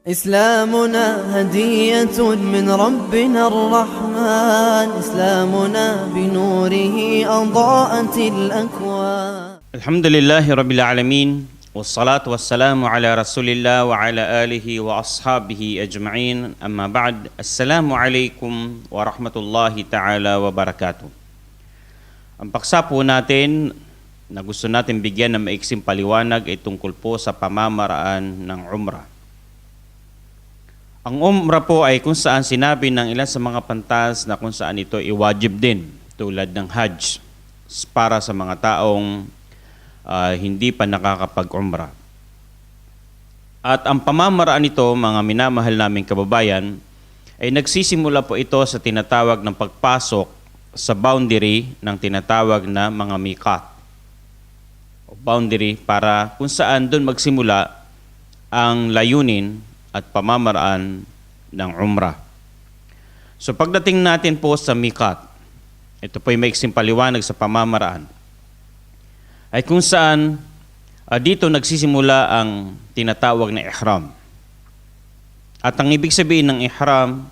إسلامنا هدية من ربنا الرحمن. إسلامنا بنوره أضاءت الأكوان. الحمد لله رب العالمين والصلاة والسلام على رسول الله وعلى آله وأصحابه أجمعين. أما بعد السلام عليكم ورحمة الله تعالى وبركاته. Ang paksa po natin na gusto natin bigyan ng maiksing paliwanag ay tungkol po sa pamamaraan ng umrah. Ang umrah po ay kung saan sinabi ng ilan sa mga pantas na kung saan ito iwajib din tulad ng hajj para sa mga taong ah, hindi pa nakakapag-umrah. At ang pamamaraan nito, mga minamahal naming kababayan, ay nagsisimula po ito sa tinatawag ng pagpasok sa boundary ng tinatawag na mga mikat. O boundary para kung saan doon magsimula ang layunin at pamamaraan ng umrah. So pagdating natin po sa mikat, ito po ay maiksing paliwanag sa pamamaraan ay kung saan ah, dito nagsisimula ang tinatawag na ihram. At ang ibig sabihin ng ihram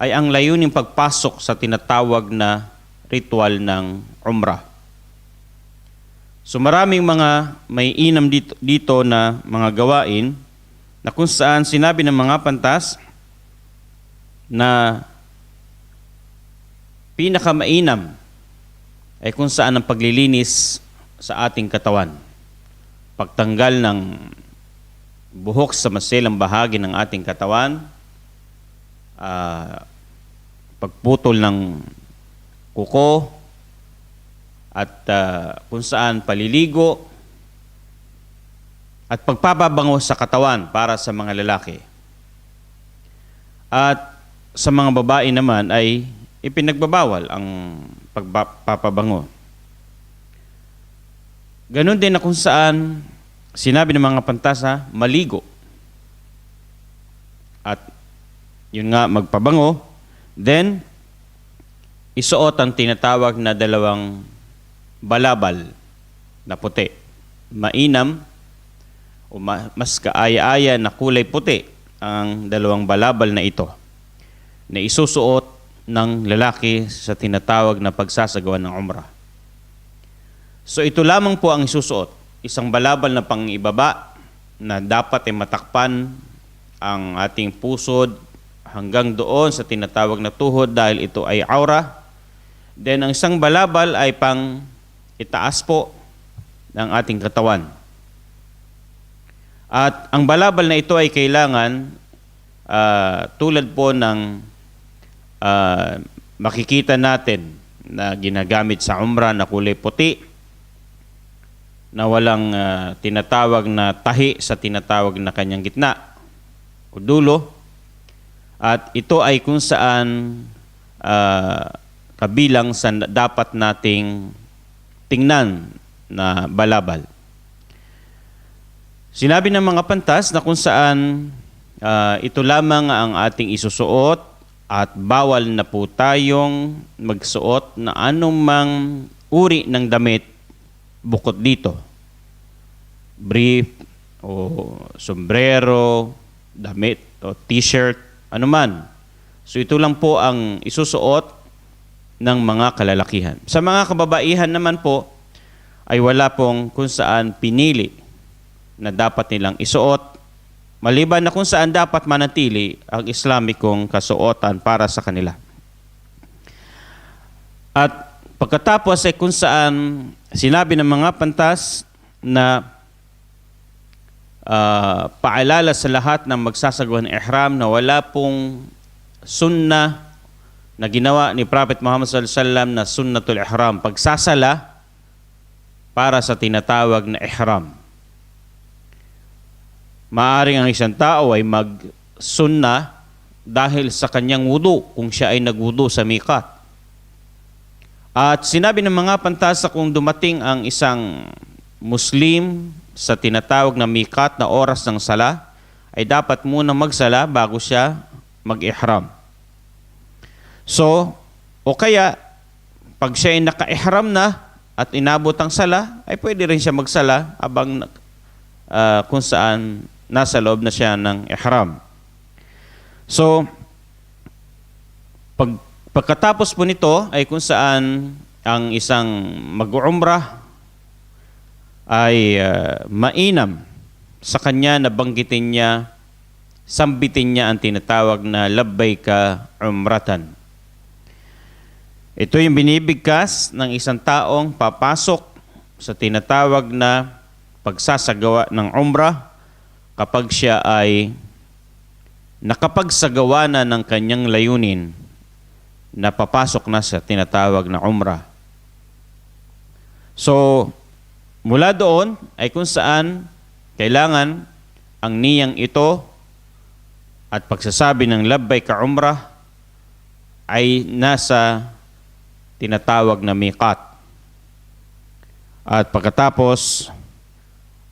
ay ang layuning pagpasok sa tinatawag na ritual ng umrah. So maraming mga may inam dito, dito na mga gawain na kung saan sinabi ng mga pantas na pinakamainam ay kung saan ang paglilinis sa ating katawan. Pagtanggal ng buhok sa masilang bahagi ng ating katawan, ah, pagputol ng kuko, at ah, kung saan paliligo, at pagpapabango sa katawan para sa mga lalaki. At sa mga babae naman ay ipinagbabawal ang pagpapabango. Ganon din na kung saan sinabi ng mga pantasa, maligo. At yun nga, magpabango. Then, isuot ang tinatawag na dalawang balabal na puti. Mainam o ma- mas kaaya-aya na kulay puti ang dalawang balabal na ito na isusuot ng lalaki sa tinatawag na pagsasagawa ng umrah. So ito lamang po ang isusuot. Isang balabal na pangibaba na dapat ay matakpan ang ating pusod hanggang doon sa tinatawag na tuhod dahil ito ay aura. Then ang isang balabal ay pang itaas po ng ating katawan. At ang balabal na ito ay kailangan ah, tulad po ng ah, makikita natin na ginagamit sa umrah na kulay puti na walang ah, tinatawag na tahi sa tinatawag na kanyang gitna o dulo. At ito ay kung saan ah, kabilang sa dapat nating tingnan na balabal. Sinabi ng mga pantas na kung saan ah, ito lamang ang ating isusuot at bawal na po tayong magsuot na anumang uri ng damit bukod dito. Brief o sombrero, damit o t-shirt, anuman. So ito lang po ang isusuot ng mga kalalakihan. Sa mga kababaihan naman po ay wala pong kung saan pinili na dapat nilang isuot maliban na kung saan dapat manatili ang Islamikong kasuotan para sa kanila. At pagkatapos ay kung saan sinabi ng mga pantas na ah, paalala sa lahat ng magsasagawa ng ihram na wala pong sunna na ginawa ni Prophet Muhammad sallallahu alaihi wasallam na sunnatul ihram, pagsasala para sa tinatawag na ihram. Maaring ang isang tao ay mag-sunna dahil sa kanyang wudu kung siya ay nagwudu sa mikat. At sinabi ng mga pantasa kung dumating ang isang Muslim sa tinatawag na mikat na oras ng sala, ay dapat muna magsala bago siya mag-ihram. So, o kaya, pag siya ay naka-ihram na at inabot ang sala, ay pwede rin siya magsala abang ah, kung saan nasa loob na siya ng ihram. So, pag, pagkatapos po nito ay kung saan ang isang mag-umrah ay ah, mainam sa kanya na banggitin niya, sambitin niya ang tinatawag na labbay ka umratan. Ito yung binibigkas ng isang taong papasok sa tinatawag na pagsasagawa ng umrah kapag siya ay nakapagsagawa na ng kanyang layunin na papasok na sa tinatawag na umrah. So, mula doon ay kung saan kailangan ang niyang ito at pagsasabi ng labbay ka umrah ay nasa tinatawag na miqat. At pagkatapos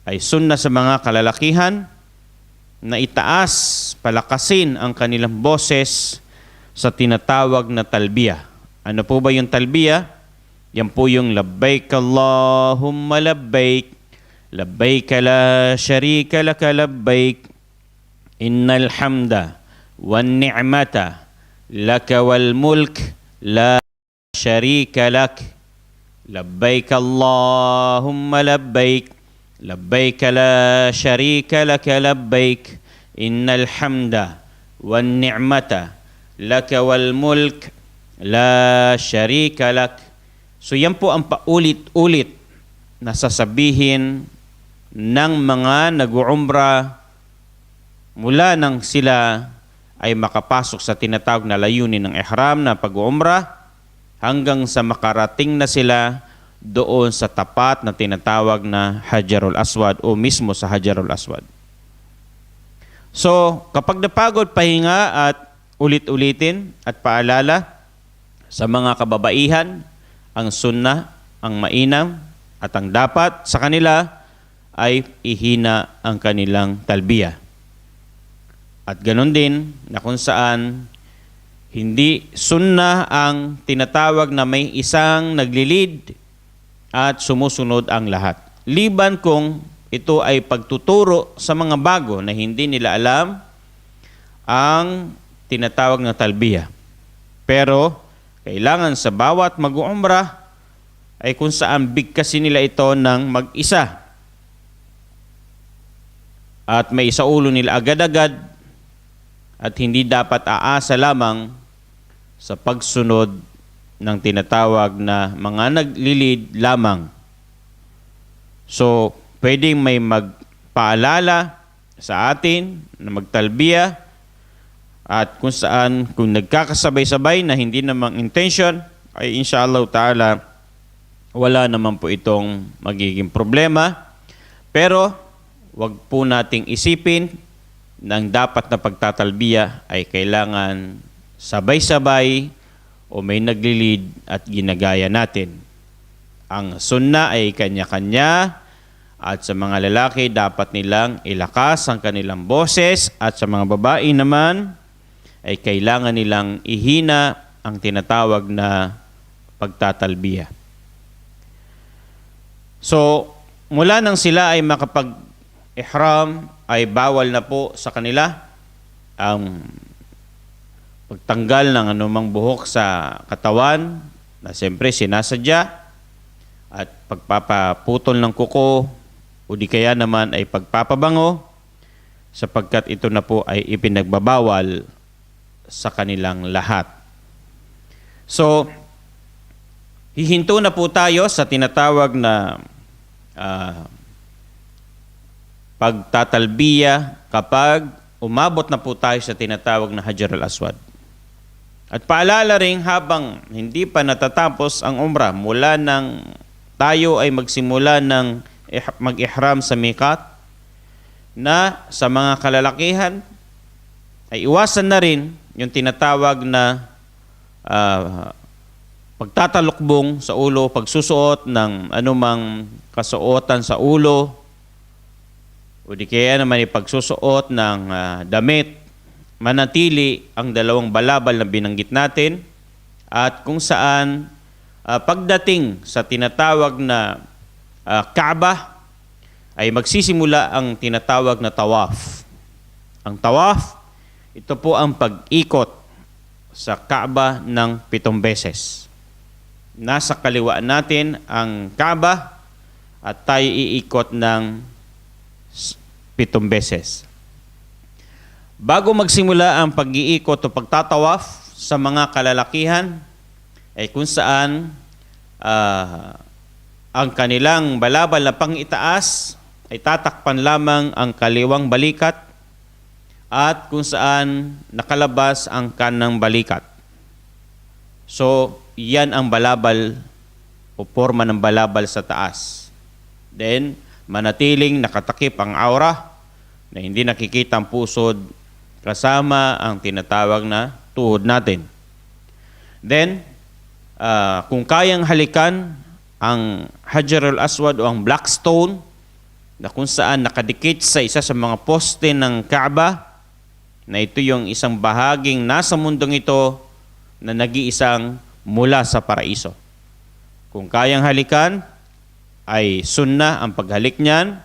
ay sunna sa mga kalalakihan na itaas, palakasin ang kanilang boses sa tinatawag na talbiya. Ano po ba yung talbiya? Yan po yung labbaik Allahumma labbaik labbaik la sharika laka labbaik innal hamda wan ni'mata laka wal mulk la sharika lak labbaik Allahumma labbaik sharika laka labbaik innal hamda wan ni'mata laka wal mulk la sharika lak So yan po ang paulit-ulit na sasabihin ng mga nag-uumbra mula nang sila ay makapasok sa tinatawag na layunin ng ihram na pag-uumra hanggang sa makarating na sila doon sa tapat na tinatawag na Hajarul Aswad o mismo sa Hajarul Aswad. So, kapag napagod pahinga at ulit-ulitin at paalala sa mga kababaihan, ang sunnah, ang mainam at ang dapat sa kanila ay ihina ang kanilang talbiya. At ganon din na kung saan hindi sunnah ang tinatawag na may isang naglilid at sumusunod ang lahat. Liban kung ito ay pagtuturo sa mga bago na hindi nila alam ang tinatawag na talbiya. Pero kailangan sa bawat mag-uumrah ay kung saan bigkasin nila ito ng mag-isa. At may isa ulo nila agad-agad at hindi dapat aasa lamang sa pagsunod ng tinatawag na mga naglilid lamang. So, pwedeng may magpaalala sa atin na magtalbiya at kung saan, kung nagkakasabay-sabay na hindi namang intention, ay inshallah ta'ala, wala naman po itong magiging problema. Pero, wag po nating isipin na ang dapat na pagtatalbiya ay kailangan sabay-sabay o may naglilid at ginagaya natin. Ang sunna ay kanya-kanya at sa mga lalaki dapat nilang ilakas ang kanilang boses at sa mga babae naman ay kailangan nilang ihina ang tinatawag na pagtatalbiya. So, mula nang sila ay makapag-ihram, ay bawal na po sa kanila ang pagtanggal ng anumang buhok sa katawan na siyempre sinasadya at pagpapaputol ng kuko o di kaya naman ay pagpapabango sapagkat ito na po ay ipinagbabawal sa kanilang lahat. So, hihinto na po tayo sa tinatawag na ah, pagtatalbiya kapag umabot na po tayo sa tinatawag na Hajar al-Aswad. At paalala rin habang hindi pa natatapos ang umrah mula nang tayo ay magsimula ng ih- mag-ihram sa mikat na sa mga kalalakihan ay iwasan na rin yung tinatawag na ah, pagtatalukbong sa ulo, pagsusuot ng anumang kasuotan sa ulo, o di kaya naman ipagsusuot ng ah, damit, manatili ang dalawang balabal na binanggit natin, at kung saan ah, pagdating sa tinatawag na ah, Kaaba, ay magsisimula ang tinatawag na tawaf. Ang tawaf, Ito po ang pag-ikot sa Kaaba ng pitong beses. Nasa kaliwaan natin ang Kaaba at tayo iikot ng pitong beses. Bago magsimula ang pag-iikot o pagtatawaf sa mga kalalakihan, ay kung saan ah, ang kanilang balabal na pangitaas ay tatakpan lamang ang kaliwang balikat at kung saan nakalabas ang kanang balikat. So, yan ang balabal o forma ng balabal sa taas. Then, manatiling nakatakip ang aura na hindi nakikita ang pusod kasama ang tinatawag na tuhod natin. Then, ah, kung kayang halikan ang Hajar al-Aswad o ang Black Stone na kung saan nakadikit sa isa sa mga poste ng Kaaba na ito yung isang bahaging nasa mundong ito na nag-iisang mula sa paraiso. Kung kayang halikan, ay sunna ang paghalik niyan.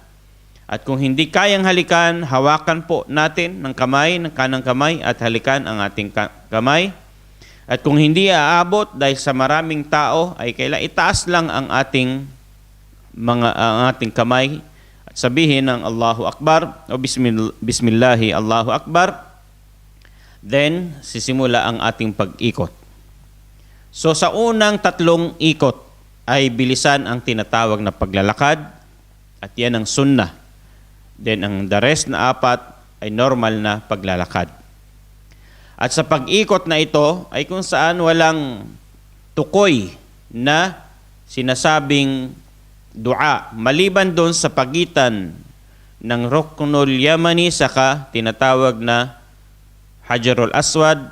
At kung hindi kayang halikan, hawakan po natin ng kamay, ng kanang kamay at halikan ang ating ka- kamay. At kung hindi aabot dahil sa maraming tao, ay kailan itaas lang ang ating mga ang ating kamay at sabihin ng Allahu Akbar o Bismil- Bismillahi Allahu Akbar. Then, sisimula ang ating pag-ikot. So sa unang tatlong ikot ay bilisan ang tinatawag na paglalakad at yan ang sunnah. Then ang the rest na apat ay normal na paglalakad. At sa pag-ikot na ito ay kung saan walang tukoy na sinasabing dua maliban doon sa pagitan ng Ruknul Yamani saka tinatawag na Hajarul Aswad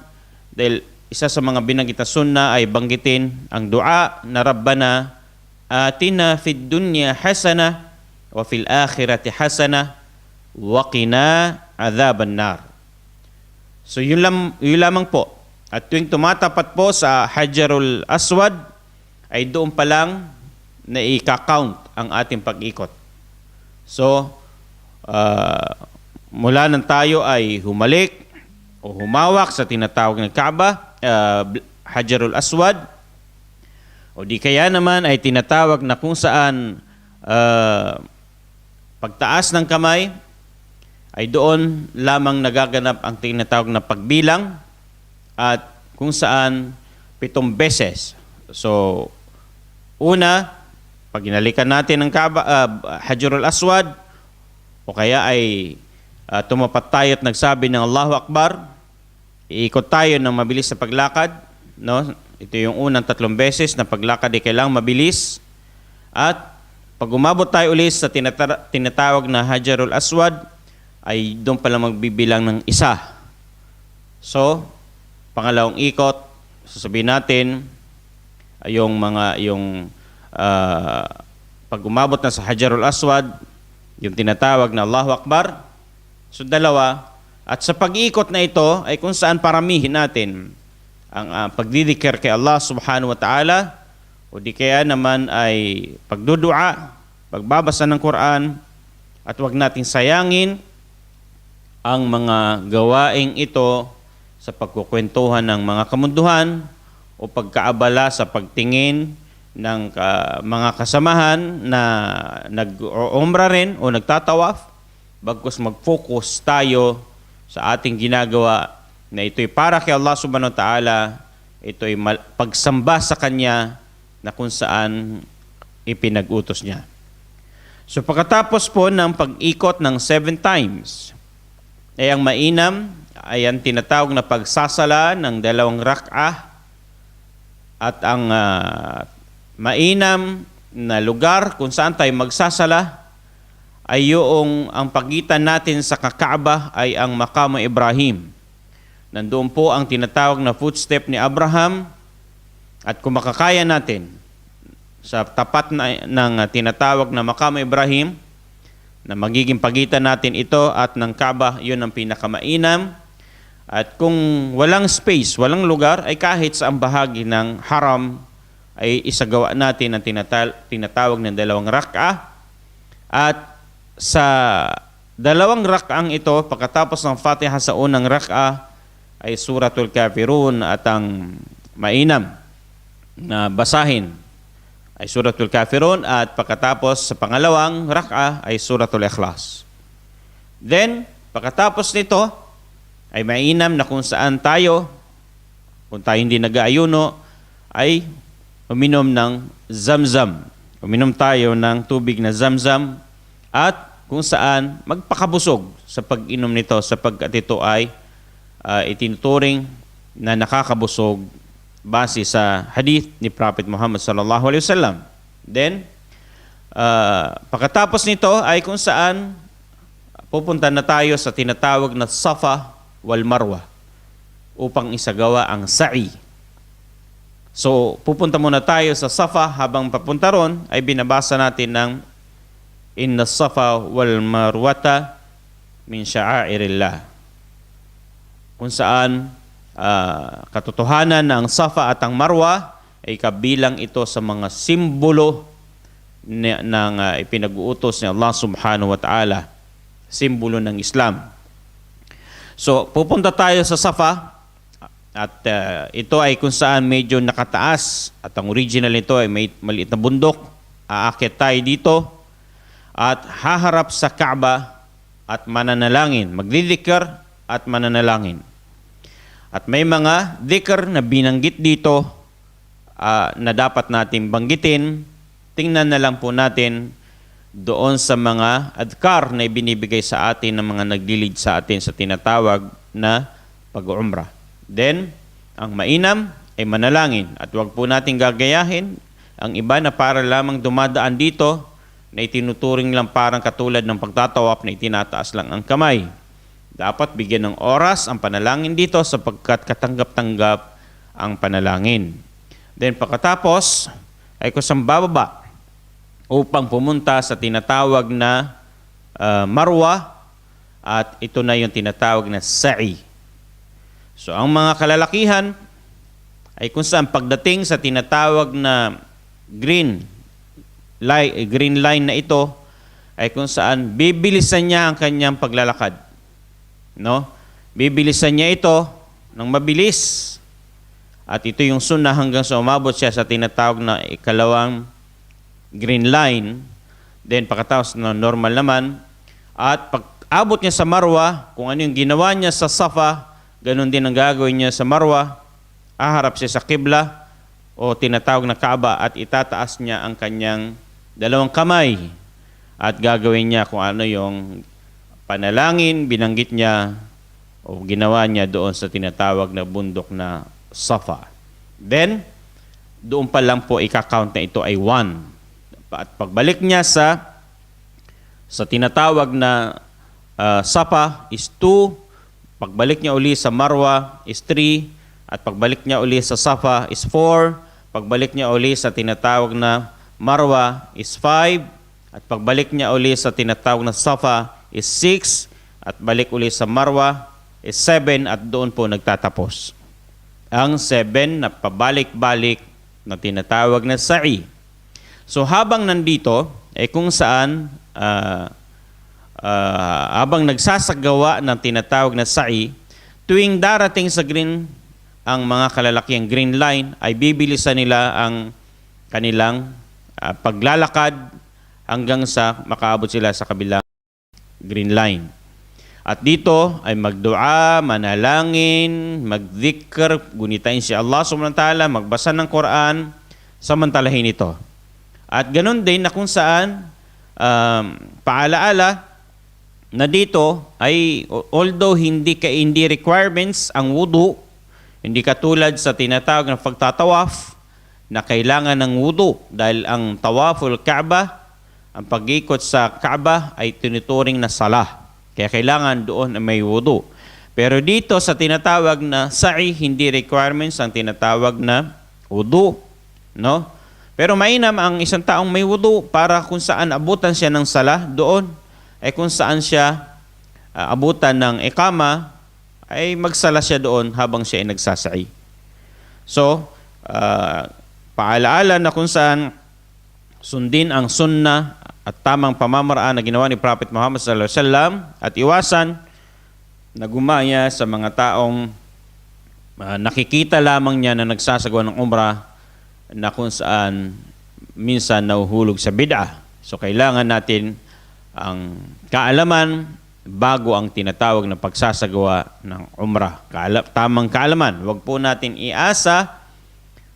dahil isa sa mga binanggit na sunna ay banggitin ang dua na Rabbana atina fid dunya hasana wa fil akhirati hasana wa qina adhaban nar. So yun, lam, yun lamang po. At tuwing tumatapat po sa Hajarul Aswad ay doon pa lang na i-count ang ating pag-ikot. So, ah, mula nang tayo ay humalik o humawak sa tinatawag ng Kaaba, uh, Hajarul Aswad, o di kaya naman ay tinatawag na kung saan ah, pagtaas ng kamay ay doon lamang nagaganap ang tinatawag na pagbilang at kung saan pitong beses. So, una, pag inalikan natin ang Kaaba, ah, Hajarul Aswad, o kaya ay ah, tumapat tayo at nagsabi ng Allahu Akbar, iikot tayo ng mabilis sa paglakad. No? Ito yung unang tatlong beses na paglakad ay kailangang mabilis. At pag umabot tayo ulit sa tinata- tinatawag na Hajarul Aswad, ay doon pala magbibilang ng isa. So, pangalawang ikot, sasabihin natin, yung mga, yung ah, pag umabot na sa Hajarul Aswad, yung tinatawag na Allahu Akbar, so dalawa, at sa pag-ikot na ito ay kung saan paramihin natin ang uh, pagdidikir kay Allah subhanahu wa ta'ala o di kaya naman ay pagdudua, pagbabasa ng Quran at wag nating sayangin ang mga gawaing ito sa pagkukwentuhan ng mga kamunduhan o pagkaabala sa pagtingin ng ka- mga kasamahan na nag-umra rin o nagtatawaf. Bagkus mag-focus tayo sa ating ginagawa na ito'y para kay Allah subhanahu wa ta'ala, ito'y pagsamba sa Kanya na kung saan ipinag-utos niya. So pagkatapos po ng pag-ikot ng seven times, ay ang mainam ay ang tinatawag na pagsasala ng dalawang rak'ah at ang ah, mainam na lugar kung saan tayo magsasala ay yung ang pagitan natin sa Kakaaba ay ang Makam Ibrahim. Nandoon po ang tinatawag na footstep ni Abraham at kung makakaya natin sa tapat na, ng uh, tinatawag na Makam Ibrahim na magiging pagitan natin ito at ng Kaaba, yun ang pinakamainam. At kung walang space, walang lugar, ay kahit sa ang bahagi ng haram ay isagawa natin ang tinata- tinatawag ng dalawang rak'ah at sa dalawang rak'ang ito, pagkatapos ng Fatiha sa unang rak'a, ay Suratul Kafirun at ang mainam na basahin ay Suratul Kafirun at pagkatapos sa pangalawang rak'a ay Suratul Ikhlas. Then, pagkatapos nito, ay mainam na kung saan tayo, kung tayo hindi nag-aayuno, ay uminom ng zamzam. Uminom tayo ng tubig na zamzam at kung saan magpakabusog sa pag-inom nito sapagkat ito ay uh, itinuturing na nakakabusog base sa hadith ni Prophet Muhammad sallallahu alaihi wasallam. Then, uh, pagkatapos nito ay kung saan pupunta na tayo sa tinatawag na Safa wal Marwa upang isagawa ang sa'i. So, pupunta muna tayo sa Safa habang papunta ron ay binabasa natin ng Inna Safa wal Marwata min sya'airillah. Kung saan uh, katotohanan ng Safa at ang Marwa ay kabilang ito sa mga simbolo ni, ng uh, ipinag-uutos ni Allah subhanahu wa ta'ala. Simbolo ng Islam. So, pupunta tayo sa Safa at uh, ito ay kung saan medyo nakataas at ang original nito ay may maliit na bundok. Aakit tayo dito at haharap sa Kaaba at mananalangin. Magdidikir at mananalangin. At may mga dhikr na binanggit dito uh, na dapat natin banggitin. Tingnan na lang po natin doon sa mga adkar na ibinibigay sa atin ng mga naglilid sa atin sa tinatawag na pag-umrah. Then, ang mainam ay manalangin at huwag po natin gagayahin ang iba na para lamang dumadaan dito na itinuturing lang parang katulad ng pagtatawap na itinataas lang ang kamay. Dapat bigyan ng oras ang panalangin dito sapagkat katanggap-tanggap ang panalangin. Then pagkatapos ay kusang bababa upang pumunta sa tinatawag na uh, marwa at ito na yung tinatawag na sa'i. So ang mga kalalakihan ay kung saan pagdating sa tinatawag na green line, green line na ito ay kung saan bibilisan niya ang kanyang paglalakad. No? Bibilisan niya ito ng mabilis. At ito yung sunnah hanggang sa umabot siya sa tinatawag na ikalawang green line. Then pagkatapos na normal naman. At pag abot niya sa Marwa, kung ano yung ginawa niya sa Safa, ganun din ang gagawin niya sa Marwa. Aharap siya sa Qibla o tinatawag na Kaaba at itataas niya ang kanyang dalawang kamay at gagawin niya kung ano yung panalangin, binanggit niya o ginawa niya doon sa tinatawag na bundok na Safa. Then, doon pa lang po ika-count na ito ay 1. At pagbalik niya sa sa tinatawag na uh, Safa is 2, pagbalik niya uli sa Marwa is 3, at pagbalik niya uli sa Safa is 4, pagbalik niya uli sa tinatawag na Marwa is 5, at pagbalik niya uli sa tinatawag na Safa is 6 at balik uli sa Marwa is 7 at doon po nagtatapos. Ang 7 na pabalik-balik na tinatawag na sa'i. So habang nandito, eh kung saan uh, uh, habang nagsasagawa ng tinatawag na sa'i, tuwing darating sa green ang mga kalalakiang green line ay bibilisan nila ang kanilang uh, paglalakad hanggang sa makaabot sila sa kabilang green line. At dito ay magdua, manalangin, magdikr, gunitain si Allah subhanahu wa ta'ala, magbasa ng Quran, samantalahin ito. At ganun din na kung saan um, paalaala na dito ay although hindi ka hindi requirements ang wudu, hindi katulad sa tinatawag na pagtatawaf na kailangan ng wudu dahil ang tawaful Kaaba, ang pag-ikot sa Kaaba ay tinuturing na salah. Kaya kailangan doon may wudu. Pero dito sa tinatawag na sa'i, hindi requirements ang tinatawag na wudu. No? Pero mainam ang isang taong may wudu para kung saan abutan siya ng sala doon. Ay kung saan siya uh, abutan ng ikama, ay magsala siya doon habang siya ay nagsasa'i. So, uh, paalaala na kung saan sundin ang sunna at tamang pamamaraan na ginawa ni Prophet Muhammad sallallahu alaihi wasallam at iwasan na gumaya sa mga taong ah, nakikita lamang niya na nagsasagawa ng umrah na kung saan minsan nahuhulog sa bid'ah. So kailangan natin ang kaalaman bago ang tinatawag na pagsasagawa ng umrah. Kaala- tamang kaalaman. Huwag po natin iasa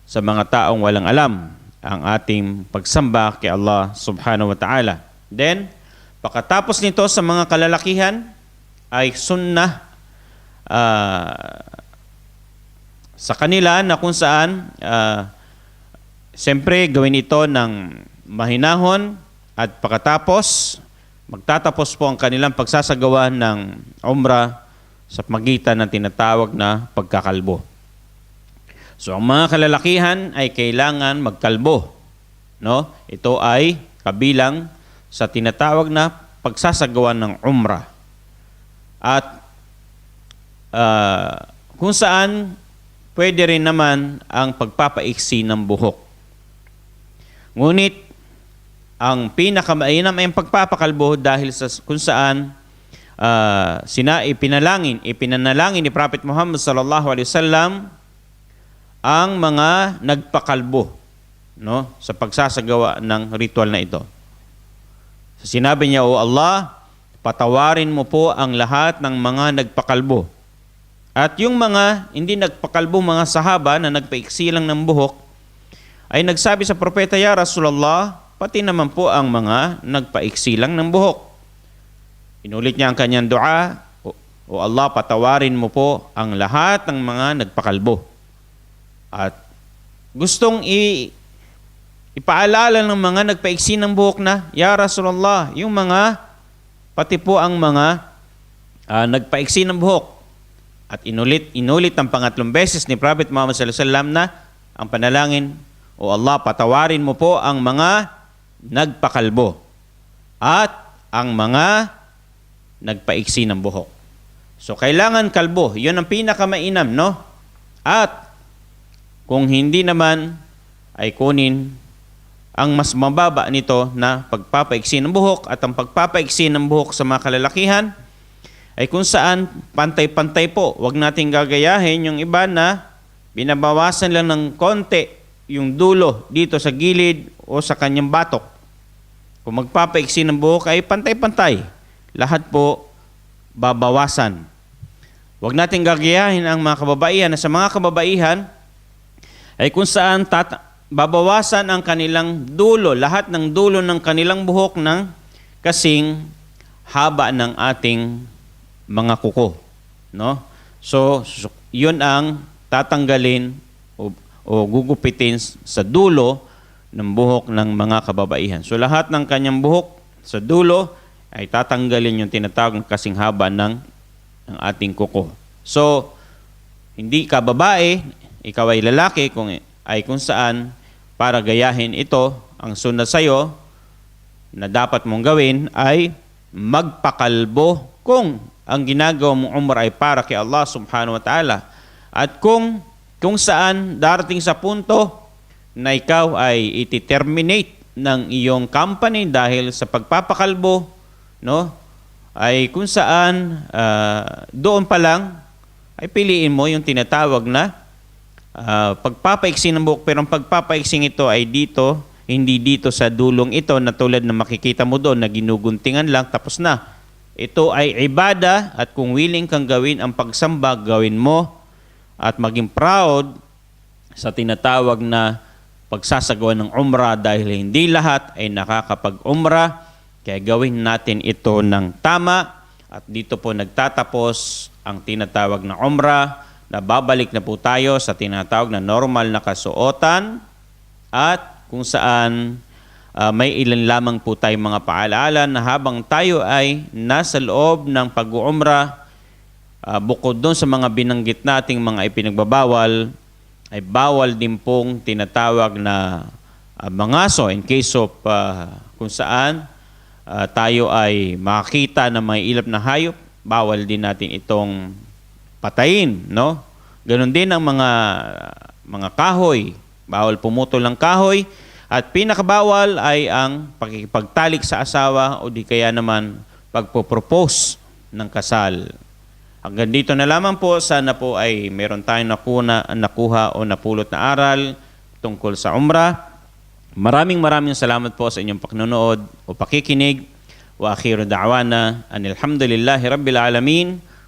sa mga taong walang alam ang ating pagsamba kay Allah subhanahu wa ta'ala. Then, pagkatapos nito sa mga kalalakihan ay sunnah ah, sa kanila na kung saan ah, Siyempre, gawin ito ng mahinahon at pagkatapos, magtatapos po ang kanilang pagsasagawa ng umrah sa magitan ng tinatawag na pagkakalbo. So, ang mga kalalakihan ay kailangan magkalbo. No? Ito ay kabilang sa tinatawag na pagsasagawa ng umrah. At ah, kung saan pwede rin naman ang pagpapaiksi ng buhok. Ngunit, ang pinakamainam ay ang pagpapakalbo dahil sa kung saan ah, sina ipinalangin, ipinanalangin ni Prophet Muhammad sallallahu alaihi wasallam ang mga nagpakalbo no sa pagsasagawa ng ritual na ito. Sinabi niya, O Allah, patawarin mo po ang lahat ng mga nagpakalbo. At yung mga hindi nagpakalbo mga sahaba na nagpaiksi lang ng buhok, ay nagsabi sa propeta, Ya Rasulullah, pati naman po ang mga nagpaiksi lang ng buhok. Inulit niya ang kanyang dua, o Allah, patawarin mo po ang lahat ng mga nagpakalbo. At gustong i, ipaalala ng mga nagpaiksi ng buhok na, Ya Rasulullah, yung mga, pati po ang mga ah, nagpaiksi ng buhok. At inulit, inulit ang pangatlong beses ni Prophet Muhammad sallallahu alaihi wasallam na ang panalangin, O Allah, patawarin mo po ang mga nagpakalbo at ang mga nagpaiksi ng buhok. So kailangan kalbo, 'yun ang pinakamainam, no? At kung hindi naman ay kunin ang mas mababa nito na pagpapaiksi ng buhok at ang pagpapaiksi ng buhok sa mga kalalakihan ay kung saan pantay-pantay po. Huwag nating gagayahin yung iba na binabawasan lang ng konti yung dulo dito sa gilid o sa kanyang batok. Kung magpapaiksi ng buhok ay pantay-pantay. Lahat po babawasan. Huwag nating gagayahin ang mga kababaihan na sa mga kababaihan ay kung saan tat- babawasan ang kanilang dulo, lahat ng dulo ng kanilang buhok ng kasing haba ng ating mga kuko. No? So, yun ang tatanggalin o, o gugupitin sa dulo ng buhok ng mga kababaihan. So, lahat ng kanyang buhok sa dulo ay tatanggalin yung tinatawag na kasing haba ng, ng ating kuko. So, hindi ka babae, ikaw ay lalaki, kung ay kung saan para gayahin ito, ang sunod sa iyo na dapat mong gawin ay magpakalbo kung ang ginagawa mong umrah ay para kay Allah subhanahu wa ta'ala. At kung, kung saan darating sa punto na ikaw ay iti-terminate ng iyong company dahil sa pagpapakalbo, no? ay kung saan ah, doon pa lang ay piliin mo yung tinatawag na ah, pagpapaiksi ng buhok pero ang pagpapaiksing ito ay dito hindi dito sa dulong ito na tulad na makikita mo doon na ginuguntingan lang tapos na. Ito ay ibada at kung willing kang gawin ang pagsamba gawin mo at maging proud sa tinatawag na pagsasagawa ng umrah dahil hindi lahat ay nakakapag-umrah. Kaya gawin natin ito ng tama at dito po nagtatapos ang tinatawag na umrah na babalik na po tayo sa tinatawag na normal na kasuotan at kung saan ah, may ilan lamang po tayong mga paalaala na habang tayo ay nasa loob ng pag-uumrah ah, bukod doon sa mga binanggit nating mga ipinagbabawal ay bawal din pong tinatawag na ah, mangaso in case of ah, kung saan ah, tayo ay makakita ng may ilap na hayop, bawal din natin itong patayin, no? Ganon din ang mga mga kahoy, bawal pumutol ng kahoy At pinakabawal ay ang pakikipagtalik sa asawa o di kaya naman pagpo-propose ng kasal. Hanggang dito na lamang po, sana po ay meron tayong nakuna, nakuha o napulot na aral tungkol sa umrah. Maraming maraming salamat po sa inyong paknonood o pakikinig. Wa akhiru da'wana anil hamdulillahi rabbil alamin.